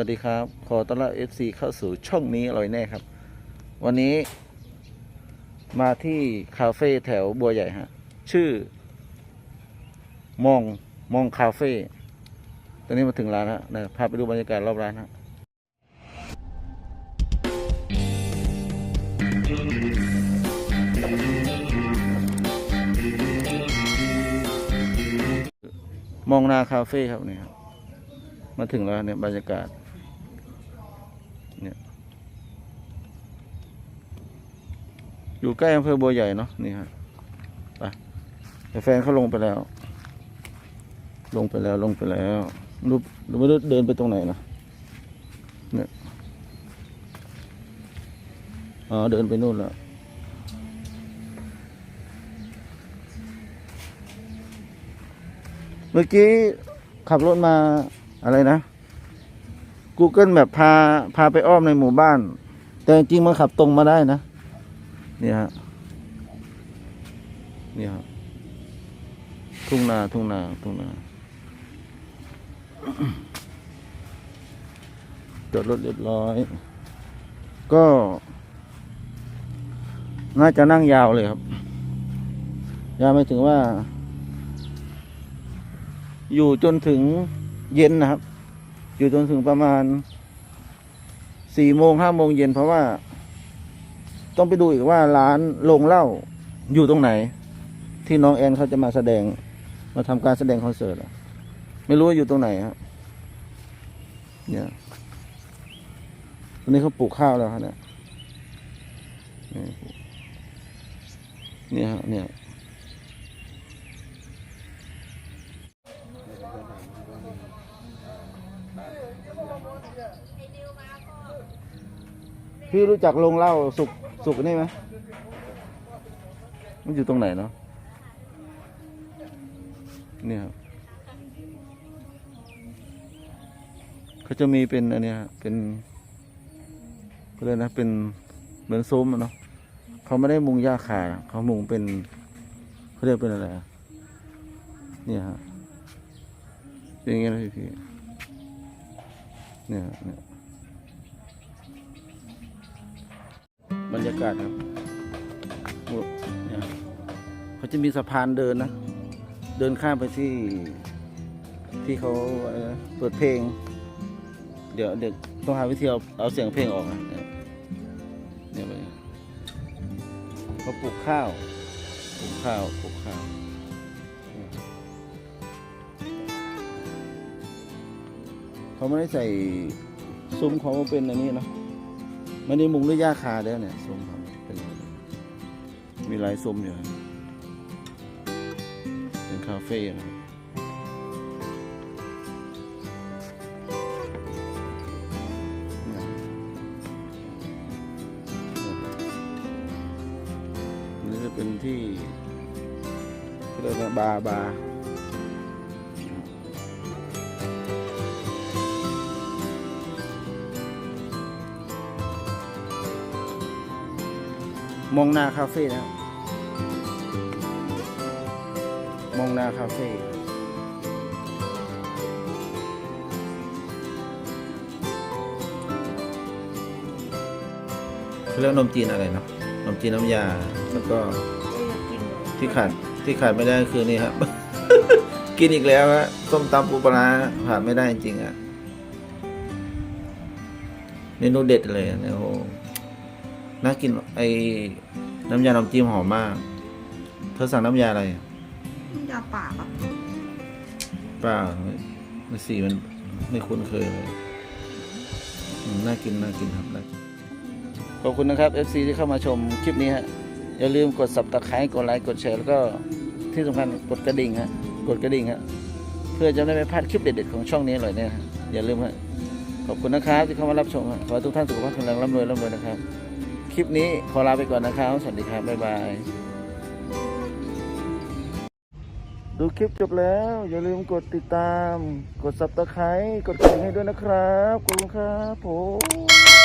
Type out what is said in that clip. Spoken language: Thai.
วัสดีครับ ขอต้อนรับ FC เข้าสู่ช่องนี้อร่อยแน่ครับ วันนี้ มาที่คาเฟ่แถวบัวใหญ่ฮะ ชื่อ มอง มองคาเฟ่ตอนนี้มาถึงร้านฮะนะพาไปดูบรรยากาศรอบร้านฮะมองนาคาเฟ่ครับเนี่ยครับมาถึงแล้วเนี่ยบรรยากาศ เนี่ย อยู่ใกล้อำเภอบัวใหญ่เนาะนี่ฮะไปแต่แฟนเขาลงไปแล้ว ลงไปแล้วลงไปแล้วรูปไม่รู้เดินไปตรงไหนนะเนี่ยอ๋อเดินไปนู่นแล้วเมื่อกี้ขับรถมาอะไรนะ Google แบบพาพาไปอ้อมในหมู่บ้าน แต่จริงๆมันขับตรงมาได้นะ นี่ฮะนี่ฮะทุ่งนาทุ่งนาทุ่งนาจอดรถเรียบร้อย ก็ น่าจะนั่งยาวเลยครับ ยาวไม่ถึงว่า อยู่จนถึงเย็นนะครับ อยู่จนถึงประมาณสี่โมงห้าโมงเย็นเพราะว่า ต้องไปดูอีกว่าร้านโรงเหล้าอยู่ตรงไหน ที่น้องแอนเขาจะมาแสดง มาทำการแสดงคอนเสิร์ตไม่รู้ว่าอยู่ตรงไหนครับเนี่ยวันนี้เขาปลูกข้าวแล้วครับเนี่ยเนี่ยฮะเนี่ยพี่รู้จักโรงเหล้าสุก สุกนี่ไหมมันอยู่ตรงไหนเนาะเนี่ยครับเขาจะมีเป็นอันนี้เป็นก็เลยกนะเป็นเหมือนซุ้มอะเนาะเขาไม่ได้มุงหญ้าคาเขามุงเป็นเขาเรียกเป็นอะไรเนี่ยฮะเป็นอย่างเงี้ยนะพี่เนี่ยเนี่ย บรรยากาศครับเนี่ยเขาจะมีสะพานเดินนะ เดินข้ามไปที่ที่เขาเปิดเพลง เดี๋ยวเด็กต้องหาวิธีเอาเอาเสียงเพลงออกนะเนี่ยเนี่ยไปเขาปลูกข้าวปลูกข้าวปลูกข้าวเขาไม่ได้ใส่ซุ้มเขาเป็นอันนี้นะ ม่ได้มุงด้วยหญ้าคาเด้อเนี่ยส้มครับเป็นมีหลายส้มอยู่เป็นคาเฟ่นะครับนี่จะเป็นที่เรียกว่าบาร์บาร์ มองนาคาเฟ่นะครับมองนาคาเฟ่เขาเรียกนมจีนอะไรเนาะนมจีนน้ำยา แล้วก็ที่ขาดที่ขาดไม่ได้คือนี่ครับ กินอีกแล้วฮะส้มตำปูปลาร้าขาดไม่ได้จริงๆอะเมนูเด็ดเลยอะเนี่ยโอ้โห น่ากินไอ้น้ำยาน้ำจิ้มหอมมาก เธอสั่งน้ำยาอะไรอะยาป่าปะเปล่าไม่ไม่สีมันไม่คุ้นเคยเลยอืมน่ากินน่ากินครับน่ากินขอบคุณนะครับ FC ที่เข้ามาชมคลิปนี้ฮะอย่าลืมกด subscribe กดไลค์กดแชร์แล้วก็ที่สำคัญกดกระดิ่งฮะกดกระดิ่งฮะเพื่อจะไม่พลาดคลิปเด็ดๆของช่องนี้เลยเนี่ยฮะอย่าลืมฮะขอบคุณนะครับที่เข้ามารับชมฮะขอให้ทุกท่านสุขภาพแข็งแรงร่ำรวยร่ำรวยนะครับ คลิปนี้ขอลาไปก่อนนะครับ สวัสดีครับ บ๊ายบาย ดูคลิปจบแล้ว อย่าลืมกดติดตาม กดซับสไครต์กดกระดิ่งให้ด้วยนะครับขอบคุณครับผม